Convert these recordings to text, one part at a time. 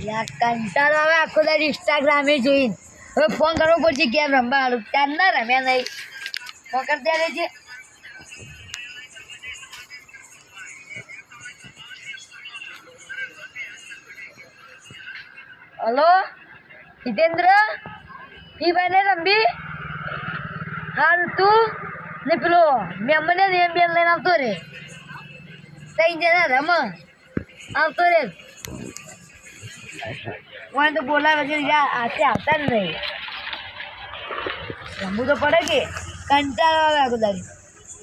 કંટાળો આવે આખો દાડ ઇન્સ્ટાગ્રામે જોઈને. હવે ફોન કરવો પડશે ગેમ રમવા હારું. ત્યાં ના રમ્યા નહીં. ફોન કરતા રહેજે. હલો? હિતેન્દ્ર? ઈ ભાઈ ને રમવી? હારું, તું? ને પેલો મેં મને ને એમ લઈને આવતો રે. તઈ જણા રમ. આવતો રે. મને તો બોલાવે છે યાર આવતા જ નહીં. રમવું તો પડે કે કંટાળો આવે આખો દાડી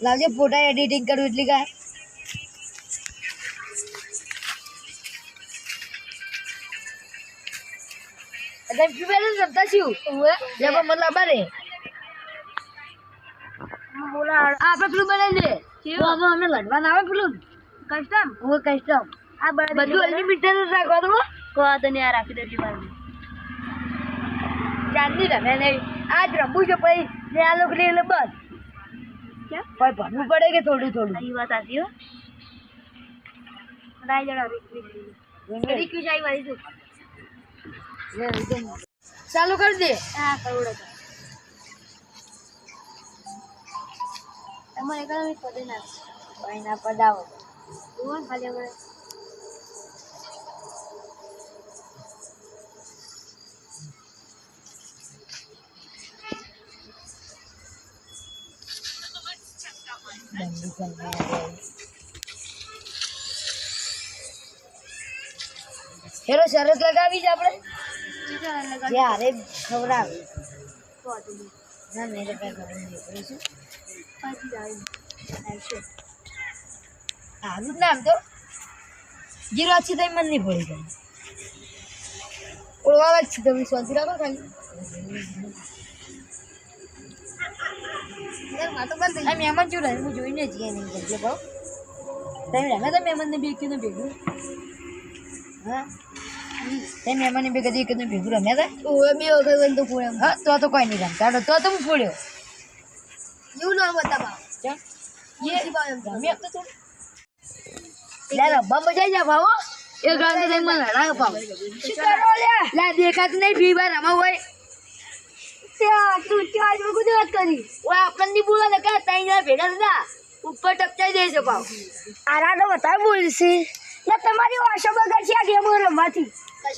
લાવજે ફોટા એડિટિંગ કરવું એટલી કાંઈ. જ રમતા છું મતલબ અરે બોલા આપણે પેલું બનાવી દે. તો અમે લડવા ના આવે પેલું. કસ્ટમ હું કસ્ટમ આ બધું અનલિમિટેડ જ રાખવા દો ને આ રાખી દેજો ભાઈ ચાંદી રમે નહીં આજ રમવું છે પછી ને આ લોકો એટલે બસ. ભાઈ ભરવું પડે કે થોડું થોડું? એ વાત સાચી હો. રાઈ જણા જાય શું ચાલુ કરી દે. હા કરોડ તમારે એકાદમી પદે નાખ ભાઈ ના ને ખાલી આપણે હેલો, સરસ લગાવી છે આપણે? જ્યારે ખવડાવી. ના સારું જ નામ તો. જીરો આછી થઈ મન નહીં પડી ગઈ ઓળવા જ છું, તમે સ્વાથી રાખો ખાલી. આ મહેમાન જો હું જોઈને જ ગયા નહીં એટલે કહું તમે રમે તો મહેમાનને બે કીધું ભેગું. હા? તે મહેમાનને બે કદી કીધું ભેગું રમ્યા હતા ઓવે બે વખત તો ફોડ્યો હા તો તો કોઈ નહીં રમતા. તો તો હું ફોડ્યો. એવું ના બતાવા ચમ. એ એમ રમ્યા તો તું. રબ્બા મજા જાય ભાવો. એક રાઉન્ડ તો મને હરાવ ભાવ. લે? દેખાતું નહીં ફી બાર રમાવ હોય. તું ગુજરાત કરી. ઓય આપણને બોલા ને કે ત્રણ જણા ભેગા થતા ઉપર ટપચાઈ દે છે પાવ. આરા તો બતાવ બોલશે. લે તમારી વાશો બગડ છે આ ગેમ રમવાથી.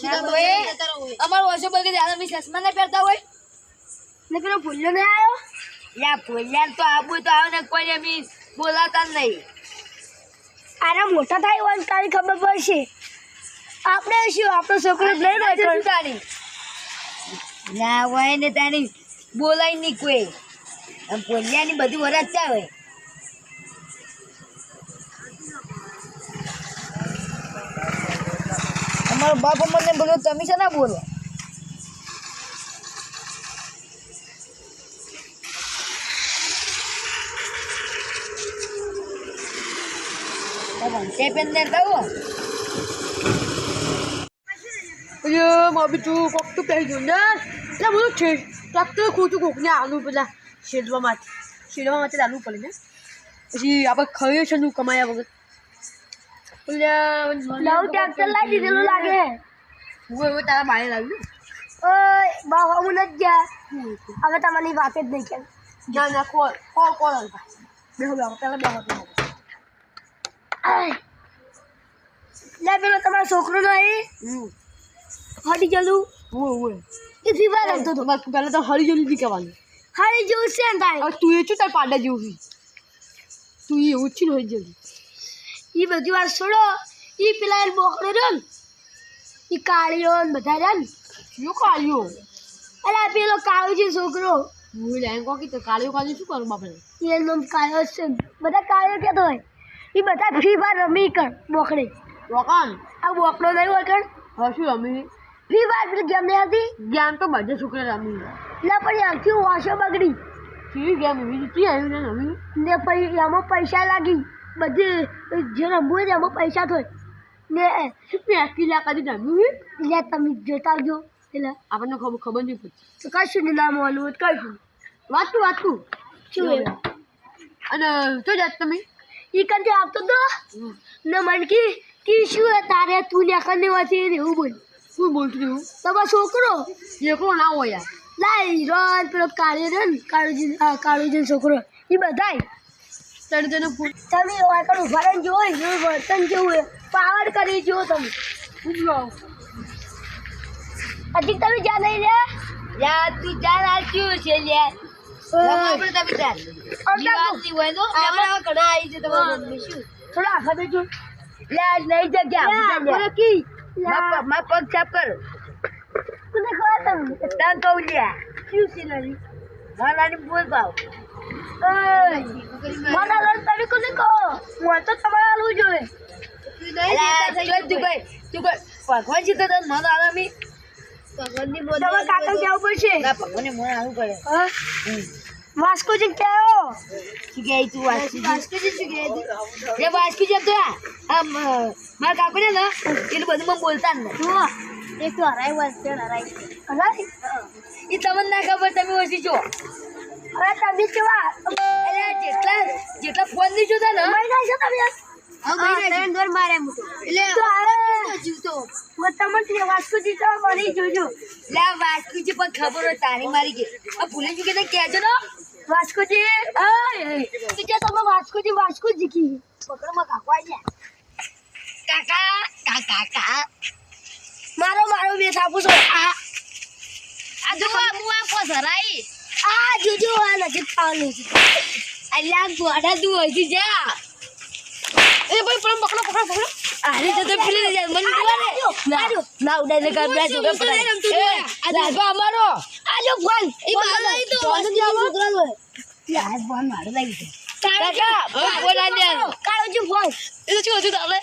ના અમારો વર્ષો બગી દે અમે ચશ્મા ના પહેરતા હોય. ને પેલો ભૂલ્યો ને આવ્યો? યા ભૂલ્યા તો આવું તો આવે ને કોઈ એમ બોલાતા જ નહીં. આરા મોટા થાય હોય તારી ખબર પડશે. આપણે શું આપણો છોકરો નહીં લઈ રહ્યો તારી ના હોય ને તારી બોલાય નહીં કોઈ. આમ ભૂલ્યાની બધું વરસતા હોય અમારો બાપ અમને બોલો, તમે છે ના બોલો તે પેન ને દઉં અરે, મારું બીજું કોક તો પહેરી ગયું ને. એટલે બધું છે કોક તો ખોટું કોકને આલુ પેલા છેડવા માટે શેડવા માટે આલુ પડે ને પછી આપણે ખાઈએ છે નું કમાયા વગર નવું ટ્રેક્ટર લાવી દીધેલું લાગે હું હવે તારા બાએ લાવ્યું ઓય બાબા હું નથી ગયા હવે તમારી વાત જ નહીં કેમ ના ના કોલ કોલ કોલ બેહો બેહો પેલા બેહો બેહો લે પેલો તમારો છોકરો નહીં હડી જલું ઓય ઓય એ ફીવા રમતો તો પહેલાં તો હરી જલું બી કહેવાનું. હરી જેવું છે ને તારે? તું એ છું તાર પાડા જેવું તું એવું જ છે હરી જલું એ બધી વાત છોડો. એ પેલા એ બોકડો રહ્યો ને એ કાળીઓ ને બધા રહ્યા ને. શું કાળીઓ? અરે પેલો કાળો છે છોકરો. હું જાય કહો કે કાળીઓ કાળીઓ શું કરું બાપડે એ નામ કાળો છે. બધા કાળીઓ કહેતો હોય. એ બધા ફ્રી ફાયર રમી કર બોકડે. રોકાણ? આ બોકડો નહીં હોય કર. હા શું રમી? ફ્રી ફાયર પેલી ગેમ નહીં હતી ગેમ તો બધે છોકરા રમી એટલે પછી આખી વાસો બગડી. કેવી ગેમ એવી? હતી આવી ને રમી? ને પછી એમાં પૈસા લાગી. બધી જે રમવું હોય એમાં પૈસા થોય ને શું પેકી લા કદી રમ્યું એટલે તમે જોતા આવજો. એટલે આપણને ખબર ખબર નહીં પડતી. તો કશું નહીં નામ વાલું કશું. વાતું વાતું શું અને શું જાત તમે? એ કંઈ આપતો તો? ને મને કી શું તારે? તું લેખન ને વાંચી એવું બોલ. શું બોલતી હું તમારો છોકરો એકલો ના હોય યાર લાઈ રોન પેલો કાળી રે ને કાળુજી કાળુજી છોકરો એ બધાય તને તને તમે આગળ ઊભા રહીને જુઓ એનું વર્તન કેવું છે પાવર કરી જુઓ તમે અધિક તમે જ્યાં નહીં લે યાર તું જાન આચ્યું છે લે આપણે તમે જાન હોય તો અમારા ઘણા આવી છે તમારા શું થોડા આગળ બેજો લે નહીં જગ્યા કી મારા પગ- મારા છાપ કર. તને ખબર તમને તાન કહું લ્યા. શું સિનારી? મારાની બોલ ભાવ. મને લડ તમે કોને કહો? હું તો તમારે જોઈએ. અલા, જોઈ તું તું તો તને મન આરામી ભગવાનની તમારે કાકા કેવું પડશે? ના ભગવાનને મન આવું પડે. વાસ્કોજી કેવો શું કહે તું વાસ્કોજી શું કહે એ વાંચી જતો આમ મારા કાકુ ને એટલું બધું મને બોલતા જ નથી. એક તો હરાય વાસ્તે હરાય હરાય એ તમને ના ખબર તમે ઓછી છો. અરે તમે કેવા? અરે જેટલા જેટલા ફોન નહીં જોતા ને જાય છો તમે? મારે ખબર હોય તારી મારી ગઈ ભૂલી ભૂલે કેજો ને? વાસ્કોજી વાસ્કોજી વાસ્કોજી કી પકડમાં ગયા કાકા કાકા કાકા. મારો મારો બે થાપુ છો. આ આ જો હું આ પસરાઈ આ જોજો આ નથી પાવાનું છે અલ્યા ગોડા તું હોય જા. એ ભાઈ પણ પકડો પકડો પકડો. અરે તો પેલી લઈ જાય. મને ના ના ઉડાઈને કર બે જોગે પડાય એ આ રાજવા અમારો. આજો ફોન એ મારો તો. ફોન જ મારો લાગી કાકા બોલા દે કાળુજી ફોન એ તો શું હતું તારે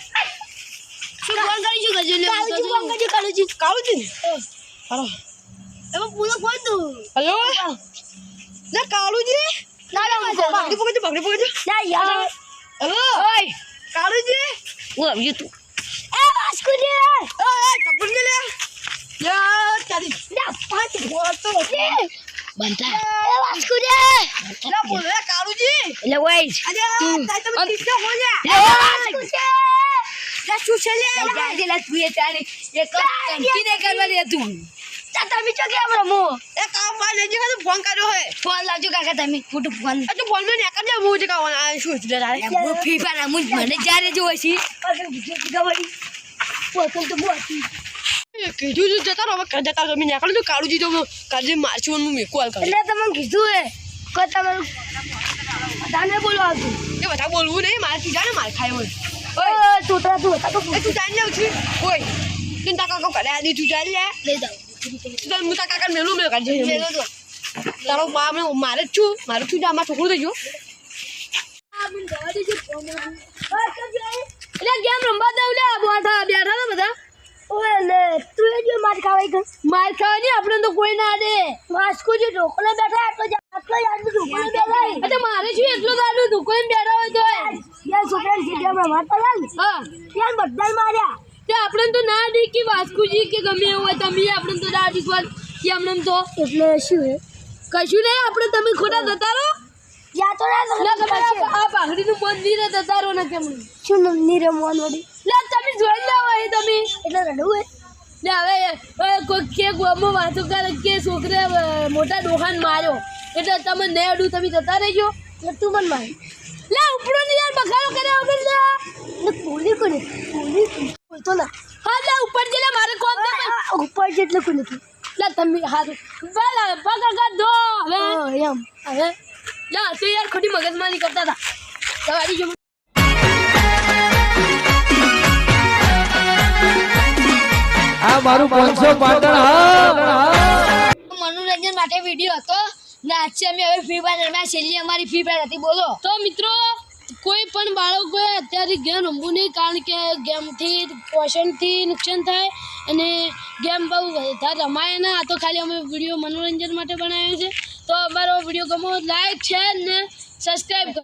શું ફોન કરી શું કરજો લે કાળુજી ફોન કરજો કાળુજી કાળુજી હાલો એમાં પૂરો ફોન તું હલો લે કાળુજી ના ના પકડી પકડજો પકડી પકડજો ના યાર હલો ઓય કાળુજી હું આવ્યો તું એ વાસ્કોજી ઓય કપડ લે લે યાર ચાલી ના પાંચ બોલતો છે બનતા એ વાસ્કોજી લે બોલ લે કાળુજી એટલે વઈ અરે તું- તાઈ તમે કિસ્સો બોલ્યા લે એ વાસ્કોજી. વાસ્કોજી લે શું છે લે જાજે લે તું એ ચાલી એક કંકી ને કરવાની હતું. તા તમે ચો કેમ એ કામ નજીક હતું ફોન કર્યો હે ફોન લાવજો કાકા તમે ખોટું ફોન આ ફોન મે નેકર દે હું જ કાવ આ શું છે તારે? હું ફી પર આમ મને જ્યારે જો છે. ગવડી પોતન તો કીધું તું જતા રહો હવે જતા. તમે નેકર તો કાળું જીતો કાજે મારશું હું એટલે તમને કીધું હે કે તમારું બધાને બોલો આવતું એ બધા બોલવું નહીં મારે કીધા ને માર ખાય હોય. ઓય. છોકરા તું હતા તો એ તું ચાલી જાવ છું. ઓય તું તારા કાકા કરે આદી તું ચાલી લે. લઈ જાવ તું તાર હું તારા કાકા મેલું મેલું કાઢી તારો બા મને મારે જ છું. મારું છું આમાં છોકરું થઈ ગયું. એટલે ગેમ રમવા દઉં લે બોઠા બધા. ઓય લે તું એ જો માર ખાવાય કે માર ખાવાની આપણે તો કોઈ ના દે. માસ્કો જે ઢોકળે બેઠા જ- આટલો યાદ ઢોકળે બેઠા અરે મારે શું એટલો દાડો ઢોકળે બેઠા હોય તો? યાર છોકરા જે ગેમ રમવા લાલ હા. યાર બધા માર્યા. તે આપણે તો ના દે કે વાસ્કુજી કે ગમે એવું હોય તમે આપણે તો ના દીકવા કે આપણે તો. એટલે શું હે? કશું નહીં આપણે તમે ખોટા જતા રહો યા તો ના આ પાઘડીનું મંદિર જતા રહો ને કેમ શું મોન વડી તમે જોઈ લેવા એ તમે. એટલે રડવું હે ને હવે કોઈ કે ગોમો વાતો કરે કે છોકરે મોટા ડોહાન માર્યો. એટલે તમે ને અડું તમે જતા રહેજો. એટલે તું મને મારી લે ઉપરો ને યાર બગાડો કરે વગર લે. ને બોલી કોને? બોલી બોલતો ના. હા લે ઉપર જે લે મારે કોમ ઉપર જેટલે કોને લે તમે હાથ બાલા પકડ દો હવે. એમ. હવે. લે તું યાર ખોટી મગજમારી કરતા હતા. તમારી જો આ મારું પાંચસો પાટણ હા. મનોરંજન માટે વીડિયો હતો. ને આજે અમે હવે ફ્રી ફાયર રમ્યા છેલ્લી અમારી ફ્રી ફાયર હતી બોલો. તો મિત્રો કોઈ પણ બાળકોએ અત્યારે ગેમ રમવું નહીં કારણ કે ગેમથી પોષણથી નુકસાન થાય અને ગેમ બહુ વધારે રમાય ના. આ તો ખાલી અમે વીડિયો મનોરંજન માટે બનાવ્યો છે. તો અમારો વીડિયો ગમો લાઈક છે ને સબસ્ક્રાઈબ કરો.